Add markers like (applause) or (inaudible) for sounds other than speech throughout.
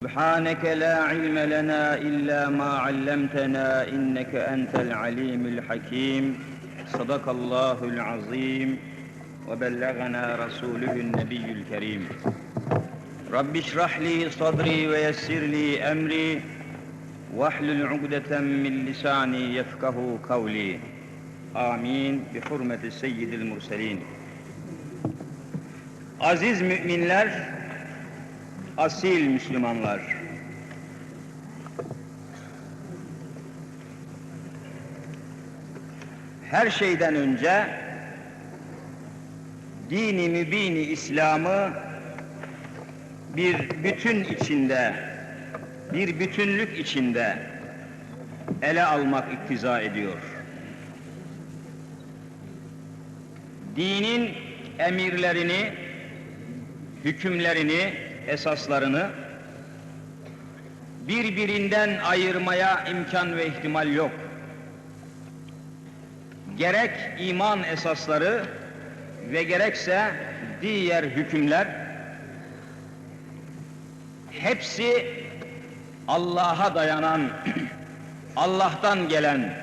سبحانك لا علم لنا إلا ما علمتنا إنك أنت العليم الحكيم صدق الله العظيم وبلغنا رسوله النبي الكريم رب اشرح لي صدري ويسر لي أمري واحلل عقدة من لساني يفقه قولي آمين بحرمة السيد المرسلين Aziz müminler, asil Müslümanlar. Her şeyden önce dini mübini İslam'ı bir bütün içinde, bir bütünlük içinde ele almak iktiza ediyor. Dinin emirlerini, hükümlerini, esaslarını birbirinden ayırmaya imkan ve ihtimal yok. Gerek iman esasları ve gerekse diğer hükümler hepsi Allah'a dayanan, (clears throat) Allah'tan gelen,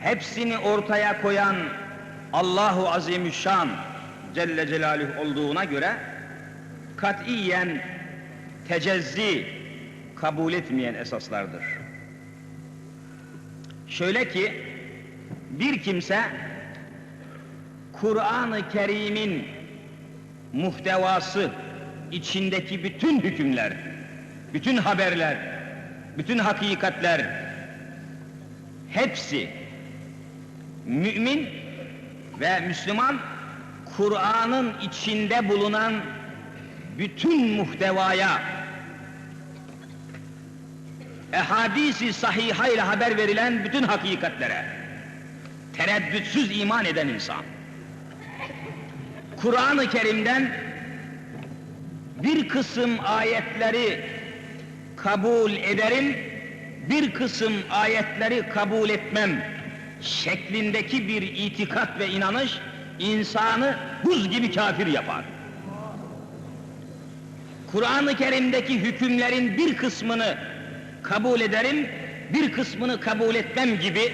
hepsini ortaya koyan Allahu Azimüşşan Celle Celaluhu olduğuna göre katiyen tecezzi kabul etmeyen esaslardır. Şöyle ki bir kimse Kur'an-ı Kerim'in muhtevası içindeki bütün hükümler, bütün haberler, bütün hakikatler hepsi mümin ve Müslüman Kur'an'ın içinde bulunan bütün muhtevaya. Ehadisi sahiha ile haber verilen bütün hakikatlere. Tereddütsüz iman eden insan. Kur'an-ı Kerim'den bir kısım ayetleri kabul ederim, bir kısım ayetleri kabul etmem şeklindeki bir itikat ve inanış insanı buz gibi kafir yapar. Kur'an-ı Kerim'deki hükümlerin bir kısmını kabul ederim, bir kısmını kabul etmem gibi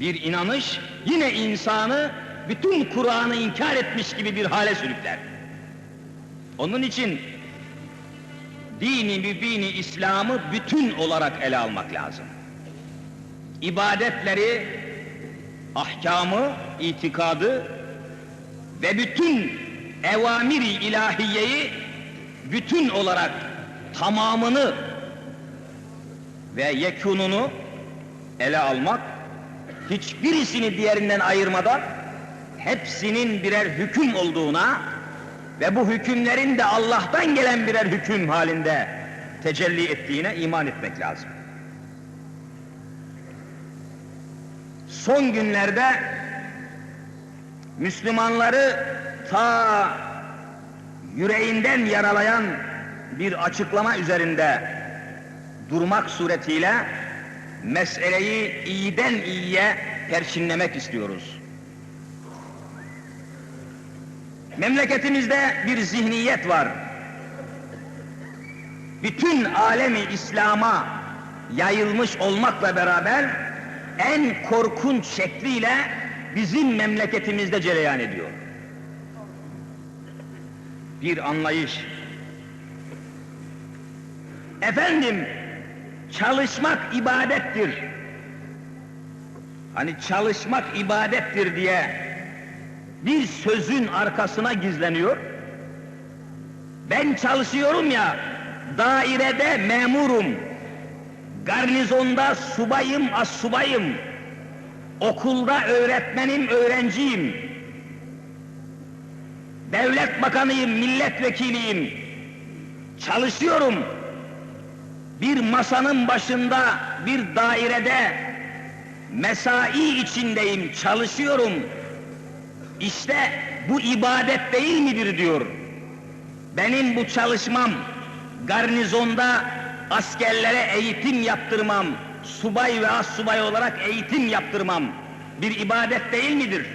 bir inanış yine insanı bütün Kur'an'ı inkar etmiş gibi bir hale sürükler. Onun için dini mübini İslam'ı bütün olarak ele almak lazım. İbadetleri, ahkamı, itikadı ve bütün evamiri ilahiyeyi bütün olarak tamamını ve yekununu ele almak, hiçbirisini diğerinden ayırmadan hepsinin birer hüküm olduğuna ve bu hükümlerin de Allah'tan gelen birer hüküm halinde tecelli ettiğine iman etmek lazım. Son günlerde Müslümanları ta yüreğinden yaralayan bir açıklama üzerinde durmak suretiyle meseleyi iyiden iyiye perçinlemek istiyoruz. Memleketimizde bir zihniyet var. Bütün alemi İslam'a yayılmış olmakla beraber en korkunç şekliyle bizim memleketimizde cereyan ediyor. Bir anlayış. Efendim, çalışmak ibadettir. Hani çalışmak ibadettir diye bir sözün arkasına gizleniyor. Ben çalışıyorum ya, dairede memurum, garnizonda subayım, as subayım, okulda öğretmenim, öğrenciyim, devlet bakanıyım, milletvekiliyim, çalışıyorum. Bir masanın başında, bir dairede mesai içindeyim, çalışıyorum. İşte bu ibadet değil midir diyor. Benim bu çalışmam, garnizonda askerlere eğitim yaptırmam, subay ve as subay olarak eğitim yaptırmam bir ibadet değil midir?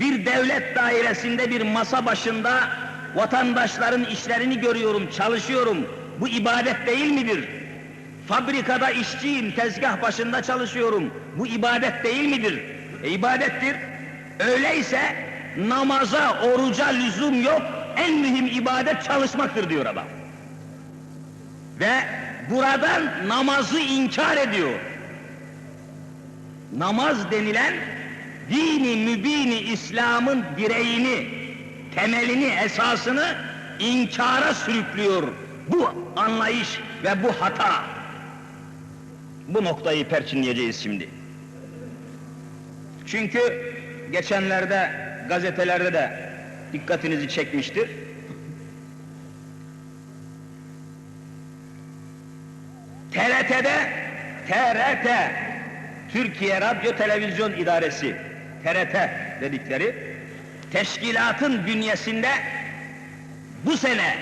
Bir devlet dairesinde bir masa başında vatandaşların işlerini görüyorum, çalışıyorum. Bu ibadet değil midir? Fabrikada işçiyim, tezgah başında çalışıyorum. Bu ibadet değil midir? E, ibadettir. Öyleyse namaza, oruca lüzum yok. En mühim ibadet çalışmaktır diyor adam. Ve buradan namazı inkar ediyor. Namaz denilen dini mübini İslam'ın direğini, temelini, esasını inkara sürüklüyor. Bu anlayış ve bu hata. Bu noktayı perçinleyeceğiz şimdi. Çünkü geçenlerde gazetelerde de dikkatinizi çekmiştir. TRT'de TRT Türkiye Radyo Televizyon İdaresi TRT dedikleri teşkilatın bünyesinde bu sene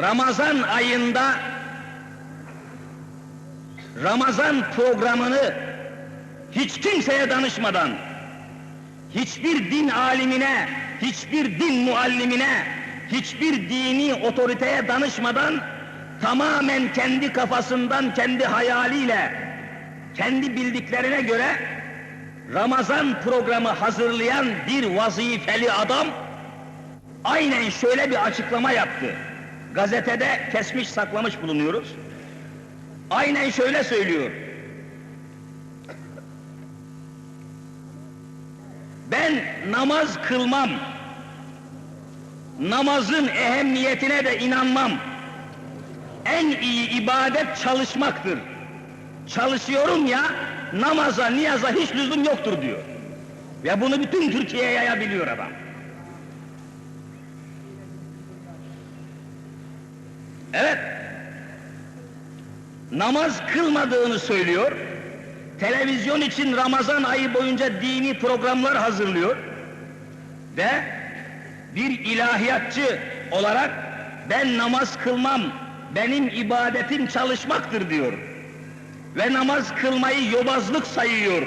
Ramazan ayında Ramazan programını hiç kimseye danışmadan, hiçbir din alimine, hiçbir din muallimine, hiçbir dini otoriteye danışmadan tamamen kendi kafasından, kendi hayaliyle, kendi bildiklerine göre Ramazan programı hazırlayan bir vazifeli adam aynen şöyle bir açıklama yaptı. Gazetede kesmiş saklamış bulunuyoruz. Aynen şöyle söylüyor. Ben namaz kılmam. Namazın ehemmiyetine de inanmam. En iyi ibadet çalışmaktır. Çalışıyorum ya, namaza, niyaza hiç lüzum yoktur diyor. Ve bunu bütün Türkiye'ye yayabiliyor adam. Evet, namaz kılmadığını söylüyor. Televizyon için Ramazan ayı boyunca dini programlar hazırlıyor. Ve bir ilahiyatçı olarak ben namaz kılmam, benim ibadetim çalışmaktır diyor. Ve namaz kılmayı yobazlık sayıyor.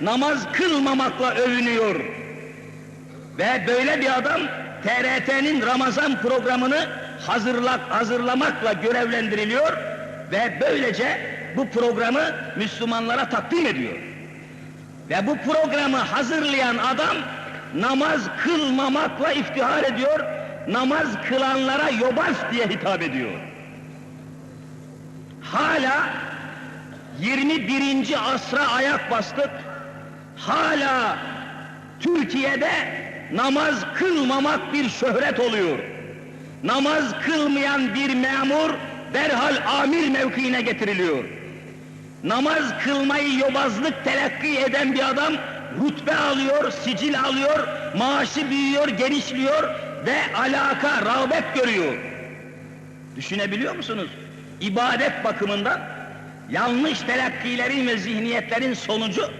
Namaz kılmamakla övünüyor. Ve böyle bir adam TRT'nin Ramazan programını hazırlak, hazırlamakla görevlendiriliyor ve böylece bu programı Müslümanlara takdim ediyor. Ve bu programı hazırlayan adam namaz kılmamakla iftihar ediyor, namaz kılanlara yobaz diye hitap ediyor. Hala 21. asra ayak bastık, hala Türkiye'de namaz kılmamak bir şöhret oluyor. Namaz kılmayan bir memur derhal amir mevkiine getiriliyor. Namaz kılmayı yobazlık telakki eden bir adam rütbe alıyor, sicil alıyor, maaşı büyüyor, genişliyor ve alaka, rağbet görüyor. Düşünebiliyor musunuz? İbadet bakımından yanlış telakkilerin ve zihniyetlerin sonucu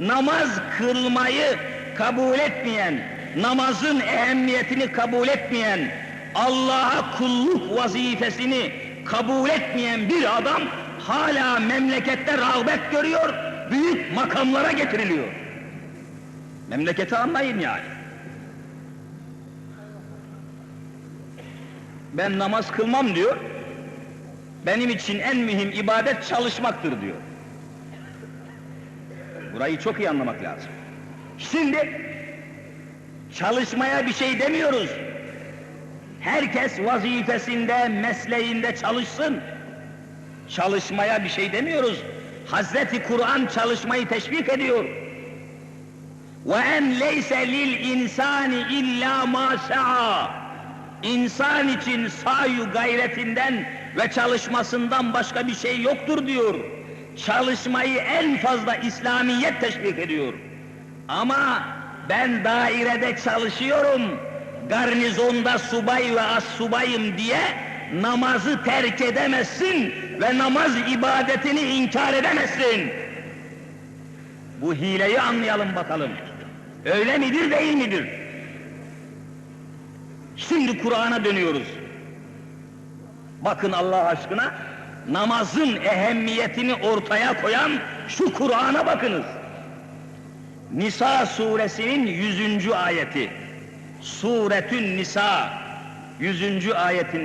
namaz kılmayı kabul etmeyen, namazın ehemmiyetini kabul etmeyen, Allah'a kulluk vazifesini kabul etmeyen bir adam hala memlekette rağbet görüyor, büyük makamlara getiriliyor. Memleketi anlayın yani. Ben namaz kılmam diyor, benim için en mühim ibadet çalışmaktır diyor. Burayı çok iyi anlamak lazım. Şimdi çalışmaya bir şey demiyoruz. Herkes vazifesinde, mesleğinde çalışsın. Çalışmaya bir şey demiyoruz. Hazreti Kur'an çalışmayı teşvik ediyor. Ve en leyse lil insani illa ma İnsan için sayu gayretinden ve çalışmasından başka bir şey yoktur diyor. Çalışmayı en fazla İslamiyet teşvik ediyor. Ama ben dairede çalışıyorum, garnizonda subay ve as subayım diye namazı terk edemezsin ve namaz ibadetini inkar edemezsin. Bu hileyi anlayalım bakalım. Öyle midir değil midir? Şimdi Kur'an'a dönüyoruz. Bakın Allah aşkına namazın ehemmiyetini ortaya koyan şu Kur'an'a bakınız. Nisa suresinin yüzüncü ayeti. Suretün Nisa 100. ayetinde